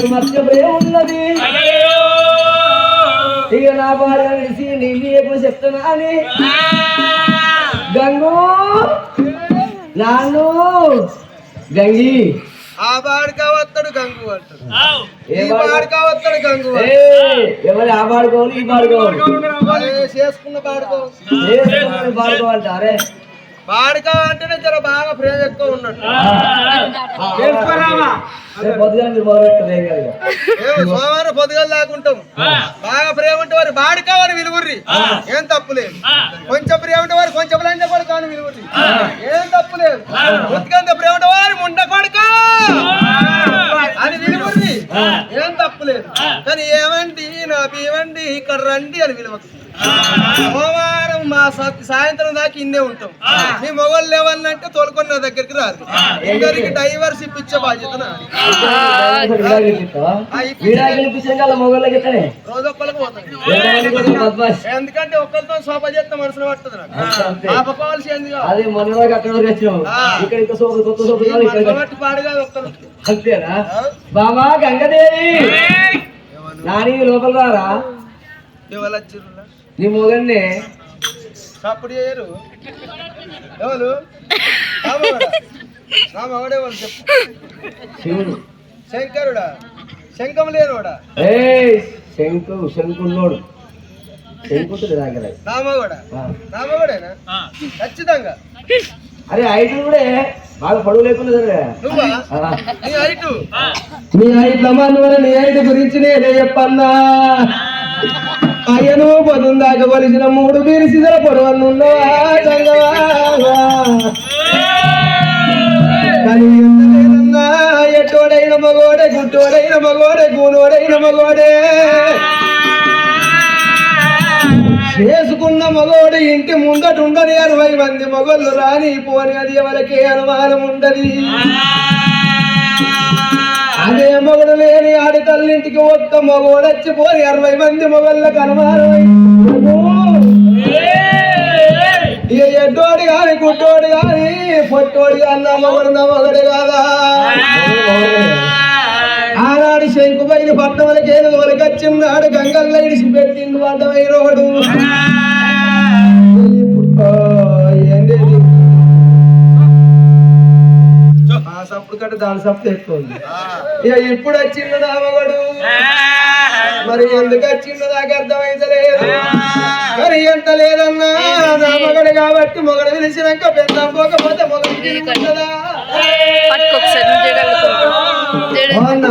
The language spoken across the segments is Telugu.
నాకు మత్స్య ప్రేమ ఉన్నది ఇక నా భార్య విడిచి నీళ్ళు ఎప్పుడు చెప్తున్నా అని. గంగు! నాన్ను! గంగి! ఆ బాడికా వస్తాడు గంగు అంటాడు. గంగు ఏ, ఎవరు ఆ పాడుకోవాలి ఈ పాడుకోవాలి అరే చేసుకున్న బాడుకో. ఏ పాడుకోవాలి అరే బాడికా అంటేనే జర బాగా ప్రేమ ఎక్కువ ఉన్నట్టు. ఏం సోమవారం పొద్దుగల దాకుంటాం బాగా ప్రేమ ఉంటే వారు బాడికా వారు విలుగుర్రి ఏం తప్పులేదు కొంచెం ప్రేమ ఉంటే వారు కొంచెం లంచ కొడుకు అని విలుగుర్రి ఏం తప్పులేదు ముత్తికంత ప్రేమ ఉంటే వారు ముండ కొడుకు. అని విలుగుర్రి ఏం తప్పులేదు కానీ ఏమండి నా ఏమండి ఇక్కడ రండి అని విలువకు. సోమవారం మా సాయంత్రం దాకా ఇన్నే ఉంటాం. మీ మొగలు లేవన్నంటే తోలుకొని నా దగ్గరికి రాదు ఇద్దరికి డైవర్స్ ఇప్పించే బాధ్యత రోజు ఒక్కరికి పోతాం. ఎందుకంటే ఒక్కరితో సోప చేస్తే మనసులో పడుతుంది నాకు. అదే అక్కడ. ఇక్కడ ఇంకా కొత్త పట్టి ఒక్కరు అంతేనా? బామా గంగదేవి! నాని లోపల రారా? ఎవరు? నీ మొగన్నే. చప్పుడు చేయరు. ఎవరు? నా మగడా? వాళ్ళు చెప్పు. శివుడు. శంకరుడా? శంఖం లేనోడా? ఏ శంకు శంకున్నోడు శంకుతుంది దగ్గర నా మగడా నా మగడేనా ఖచ్చితంగా. అరే ఐదు కూడా బాగా పొడవు లేకుండా. నీ హైటు. నీ ఐదు లమాన్ నీ ఐదు గురించి నేనే చెప్పన్నా. అయ్యను పొద్దుందాక కొలిసిన మూడు బీరిసిదల పొడవన్నున్నవా ఎట్టోడైన మగోడే గుట్టోడైన మగోడే గూనోడైన మగోడే. చేసుకున్న మగోడు ఇంటి ముందట ఉండని అరవై మంది మగోళ్ళు రాని పోని అది ఎవరికి అనుమానం ఉండదు. అదే మొగడు లేని ఆడి తల్లింటికి ఒక్క మగోడు వచ్చి పోని అరవై మంది మొగళ్ళకు అనుమానం ఇక ఎడ్డోడు గాని గుడ్డోడు గాని పొట్టోడు గాని నా మొగడు నా మొగడు కాదా? ఆనాడు శంకుపైన పట్టణములకి ఏదో వరకొచ్చిన్నాడు గంగల్లో ఇడిచి పెట్టిండు అడ్డమైనోడు ఏంటి ఆ సప్పుడు కంటే దాని సప్పుడు ఎక్కువ ఉంది ఇక ఇప్పుడు వచ్చిండు నా మగడు. మరి ఎందుకు వచ్చిండు నాకు అర్థమైతలేదు మరి ఎంత లేదన్నా నా మగడు కాబట్టి మొగడు పిలిచినాక పెద్దాం పోకపోతే మొగడు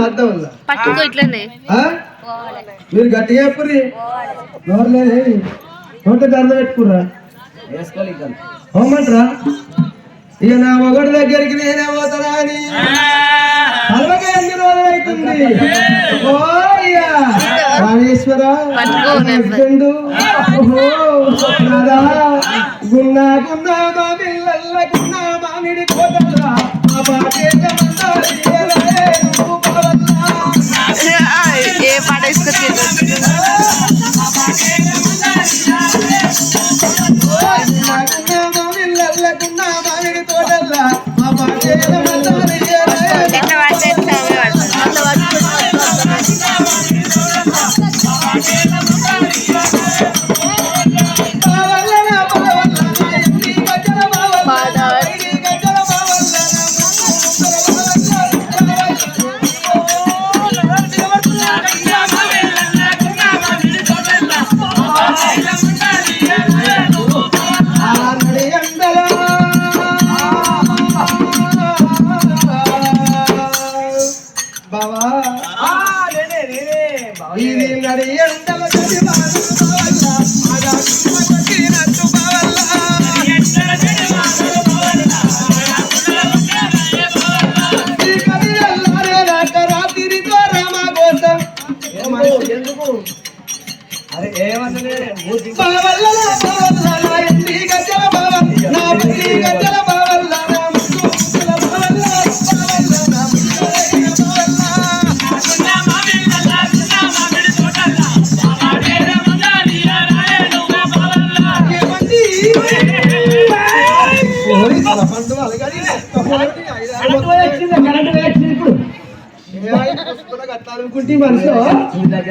అర్థం పట్టుకో ఇట్లనే. ఆ? మీరు గట్టిగా చెప్పుర్రి నోర్లేదే నోట గర్ద పెట్టుకుర్రా. వేసుకోవాలి పోమంటరా ఇక నా మొగడు దగ్గరికి నేనే పోతానా అని అలవగా ఎన్ని రోజులు అవుతుంది రామేశ్వర హస్బెండ్ నాదా గున్నా గున్నా మా పిల్లల్ల గున్నా మామిడి కోటల్లా మా బాధ్యత నువ్వు కావల్లా ఏ పాట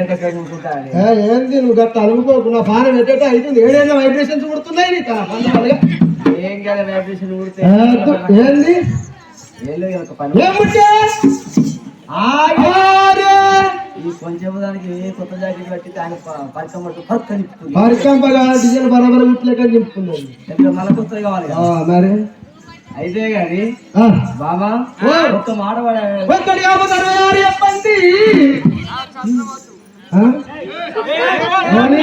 ఎక్కడ కూర్చుంటాను ఏంది నువ్వు గట్ట అనుకోకు నా పానం ఎట్టేట అవుతుంది ఏడేళ్ళ వైబ్రేషన్స్ కొడుతున్నాయి నీ తల మంద పడగా. ఏం కదా వైబ్రేషన్ ఊడితే ఏ, దు- ఏంది. ఈ కొంచెం దానికి కొత్త జాకెట్ కట్టి ఆయన పరికం పరికంపగా డిజైన్ బరబర గుట్లేక నింపుకున్నది ఇక్కడ మళ్ళీ కొత్తగా కావాలి. మరి? అయితే గాని ఆ. బాబా ఓ. ఒక్క మాట పడ ఒక్కడి కాకపోతే అరవై ఆరు చెప్పండి ఆ? అని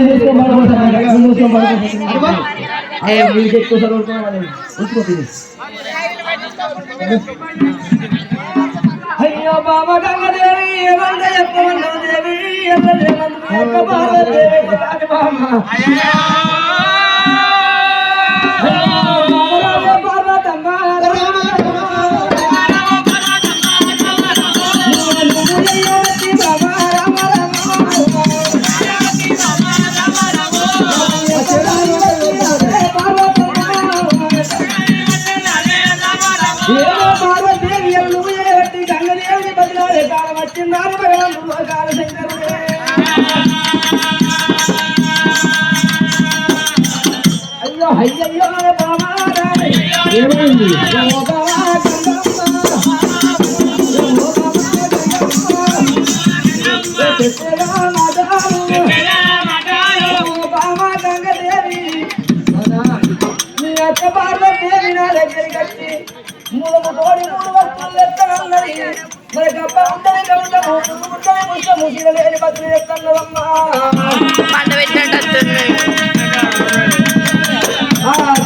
మూసుకొని పడుకోసాను. మూసుకొని పడుకోసాను. అమ్మా. అయ్యో, వీళ్ళకి ఎక్కువ చదువుతున్నా మరి ఉంచుకోతుంది అయ్యో బాబా గంగదేవి ఏమంట చెప్పమన్నా దేవి ఎల్లదేవన్న వచ్చిందారు భగవంతుడు కాల శంకరుడే అయ్యో అయ్యయ్యో బాబా రాణి. ఏమైంది ఓ బాబా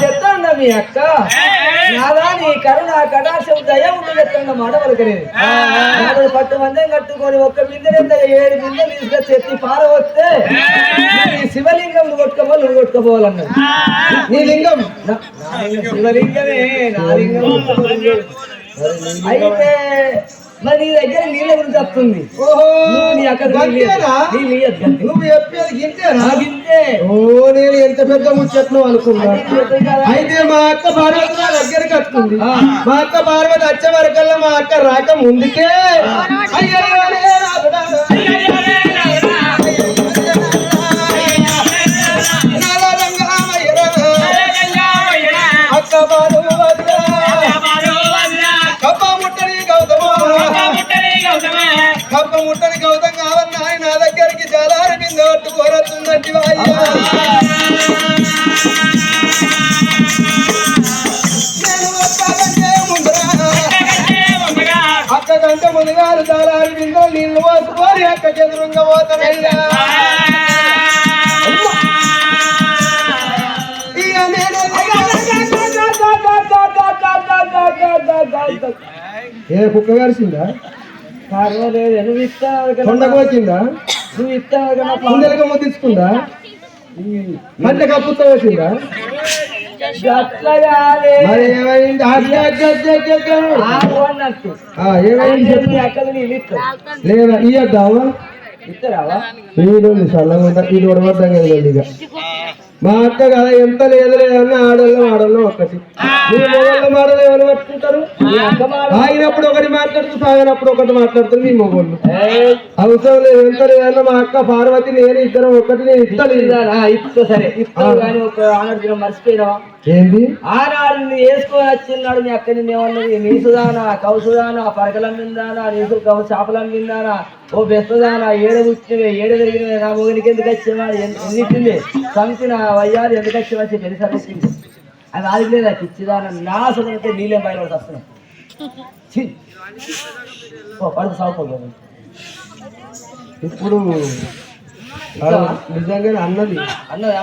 చెప్తాండ మీ అక్క నాదా నీ కరుణ కటాక్షం దయ చెప్తాండ మాట పలకలేదు పట్టు మందం కట్టుకొని ఒక్క బిందె ఏడు బిందెలు తీసుకొచ్చి ఎత్తి పారవస్తే నీ శివలింగం కొట్టుకోవాలి నువ్వు కొట్టుకోవాలన్నది నా లింగం శివలింగమే నా లింగం అయితే మరి నీ దగ్గర నీళ్ళ గురించి వస్తుంది. ఓహో నువ్వు చెప్పేది గింతేనా. ఓ నేను ఎంత పెద్ద ముచ్చట్లు అనుకున్నా. అయితే మా అక్క పార్వతి నా దగ్గరికి వస్తుంది. మా అక్క పార్వతి వచ్చే వరకల్లా మా అక్క రాక ముందుకే అయ్యయ్యో. కప్ప ముట్టని గౌతం కావన్న ఆయన నా దగ్గరికి జలారి మీద పట్టు నేను వస్తానంటే ముందురా. అక్క కంటే ముందుగా జలారి మీద నీళ్ళు పోసుకొని అక్క ఎదురుగా పోతానయ్యా. ఏ కుక్క గారిసిందా? పర్వాలేదు నువ్వు ఇస్తావు కదా. కొండకు వచ్చిందా? నువ్వు ఇస్తావు కదా ముద్దించుకుందా అంటే కప్పుతో వచ్చిందా? లేదా ఇయ్యద్దావా ఇస్తారావా ఇది ఉడవద్దాం కదా ఇక. మా అక్క కదా ఎంత లేదు లేదన్న ఆడోళ్ళం ఆడోళ్ళం ఒక్కటి. మీరు మొగోళ్ళ మాడలు ఎవరు పట్టుకుంటారు తాగినప్పుడు ఒకటి మాట్లాడుతూ తాగినప్పుడు ఒకటి మాట్లాడుతారు మీ మొగోళ్ళు. అవసరం లేదు ఎంత లేదన్న మా అక్క పార్వతి నేను ఇద్దరం ఒకటి నేను ఇస్తాను? ఇస్తా సరే ఇస్తావు కానీ ఒక ఆనాడు మర్చిపోయినావా? ఏంది? ఆనాడు నిన్ను వేసుకొని వచ్చిన్నాడు మీ అక్క నిన్ను ఏమన్నది? నీసుదానా కౌసుదానా పరకలమ్మిందానా నీసు కౌ చేపలమ్మిందానా ఓ బెస్తదానా ఏడ కూర్చుని ఏడ తిరిగిన నా మొగనికి ఎందుకు వచ్చినాడు ఎన్నిటింది చంపిన వయ్యారు ఎందుకు వచ్చి వచ్చి తెలిసారు వచ్చింది అది అది లేదా పిచ్చిదానా నా సొంత నీళ్ళేం బయట. ఓ పడుకు సాగుకోలేదు ఇప్పుడు నిజంగానే అన్నది అన్నదా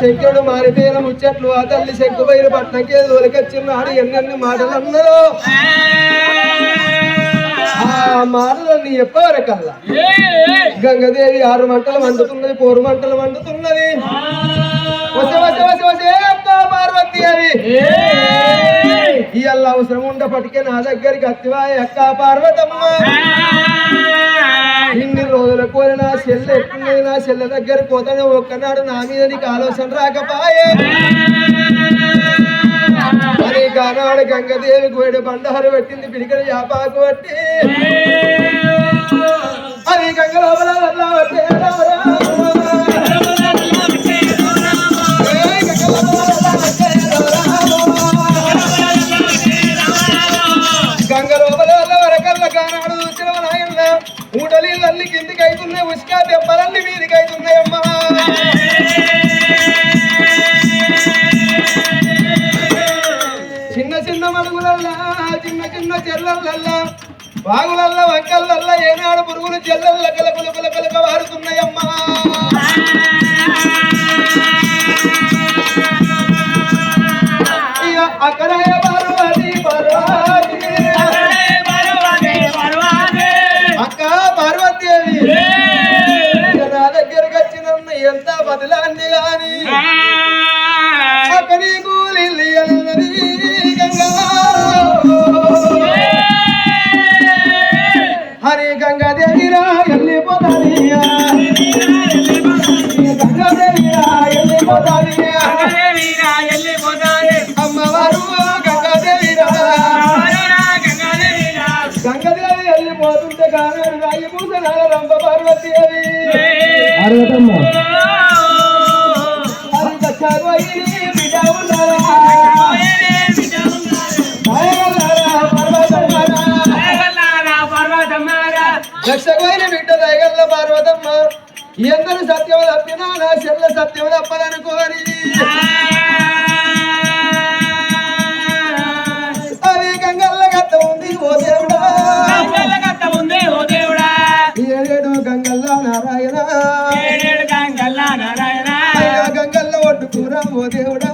లోకాల మారిపోయిన ముచ్చట్లు ఆ తల్లి శంకుపైన పట్నంకే దొరికొచ్చిన్నాడు ఎన్నెన్ని మాటలు అన్నదో ఆ మాటలన్నీ ఎప్పవరకల్లా గంగదేవి ఆరు మంటలు వండుతున్నది పోరు మంటలు వండుతున్నది వసే వసే వసే వసే పార్వతి అవి. ఇవాళ అవసరం ఉండపటికే నా దగ్గరికి అత్తివాయి అక్క పార్వతమ్మ. ఇన్ని రోజుల కోరి నా చెల్లె నా చెల్లె దగ్గర పోతానే ఒక్కనాడు నా మీద నీకు ఆలోచన రాకపాయే. అని కానాడు గంగదేవి గోడ బండారు పెట్టింది పిడికల యాపాకు పట్టి. అది గంగ లోపల నాడు వచ్చిన చూసిన నాయన ఊటలీళ్ళన్ని కిందికి అవుతున్నాయి ఉసుక దెబ్బలన్నీ మీదికి అమ్మ. చిన్న చిన్న మడుగులల్లా చిన్న చిన్న చెల్లెళ్ళల్లా బాగులల్లా వంకల్లల్లా ఏనాడు పురుగులు చెల్లెళ్ళ కలకల కలకలక వారుతున్నాయమ్మ పార్వతీదేవి రంభ పార్వతీదేవి బిడ్డ దయగల్ల పార్వతమ్మ ఎందరు సత్యం తప్పినా నా చెల్ల సత్యం తప్పదనుకోవాలి ఓ దేవుడా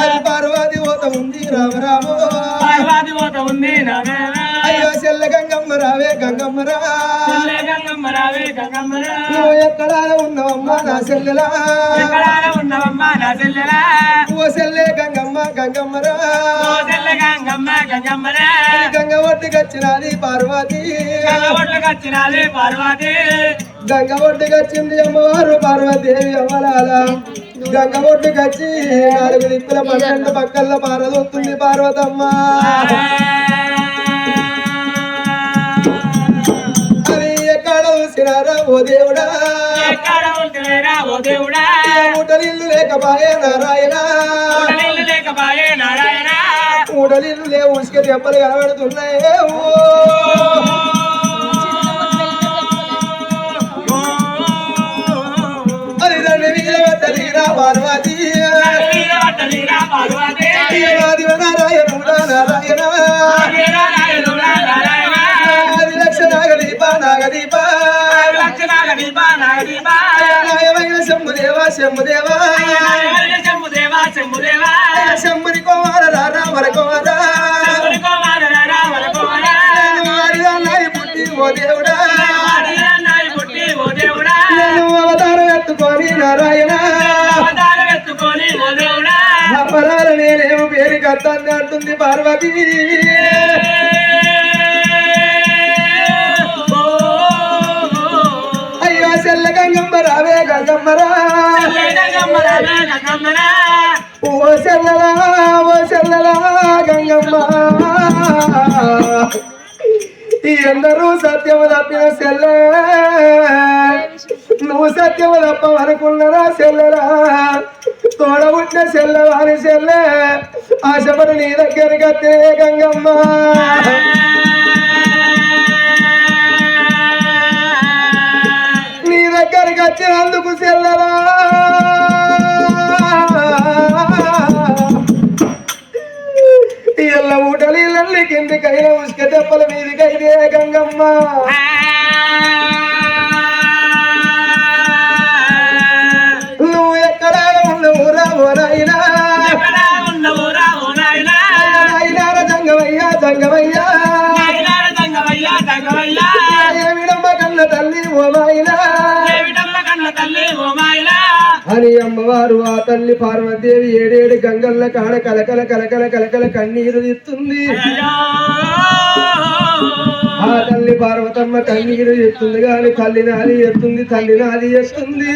అది పార్వతి ఓత ఉంది రామరామో అయ్యో చెల్ల గంగమ్మ రావే గంగమ్మ రా. నువ్వు ఎక్కడ ఉన్నావమ్మా నా చెల్లెలా? ఓ చెల్లె గంగమ్మ గంగమ్మ గంగ ఒడ్డుకొచ్చినది పార్వతి. పార్వతి. గంగ ఒడ్డుకొచ్చింది అమ్మవారు పార్వతీదేవి అమ్మలాల. గంగ ఒడ్డుకొచ్చి నాలుగు దిక్కుల పన్నెండు పక్కల పారదొస్తుంది పార్వతమ్మ. అది ఎక్కడ చూసినారా ఓ దేవుడా? ఊటలిల్లు లేకపాయే నారాయణ. ఊటలిల్లు లేవు ఉసుక దెబ్బలు కనబడుతున్నాయే. శంభుదేవా శంభుదేవా శంభుదేవా శంభుదేవా శంభుని కోమార రారా వర ఓ దేవుడా నేను అవతారం ఎత్తుకొని నారాయణ. అపరాల నేనేమో పేరు కత్తాన్ని అంటుంది పార్వతి. అయ్యో చెల్ల గంగమ్మ రావే గంగమ్మరా ఓ చెల్లలా ఓ చెల్లలా గంగమ్మ. ఈ అందరూ సత్యము తప్పిన చెల్ల నువ్వు సత్యము తప్ప అనుకున్నారా చెల్లెరా తోడబుట్టిన సెల్లవారి సెల్ల ఆశపడు నీ దగ్గరికి అత్తే గంగమ్మ. కన్న తల్లి ఓ మాయలా? అని అమ్మవారు ఆ తల్లి పార్వతీదేవి ఏడేడు గంగల్ల కాడ కలకల కలకల కలకల కన్నీరు అయ్యో. ఆ తల్లి పార్వతమ్మ కన్నీరు ఎత్తుంది గాని తల్లి నాది ఎత్తుంది తల్లి నాది ఎత్తుంది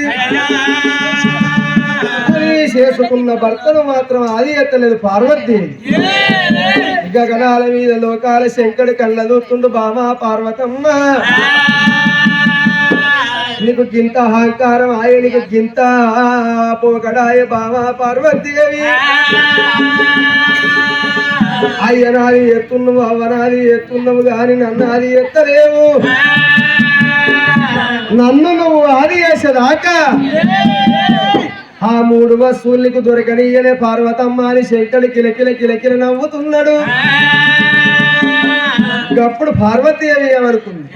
చేసుకున్న భర్తను మాత్రం అది ఎత్తలేదు పార్వతీదేవి గగనాల మీద లోకాల శంకడు కళ్ళదూతుండు బామా పార్వతమ్మ. నీకు గింత అహంకారం ఆయ నీకు గింత పోకడాయ బామా పార్వతీదేవి అయ్యనాది ఎత్తున్నావు అవ్వనాది ఎత్తున్నావు గాని నన్ను ఎత్తలేవు. నన్ను నువ్వు ఆది చేసేదాకా ఆ మూడు వస్తువులకు దొరకనియనే పార్వతమ్మ అని శంకరుడు కిలకిల కిలకిల నవ్వుతున్నాడు. గప్పుడు పార్వతీ ఏమనుకుంది?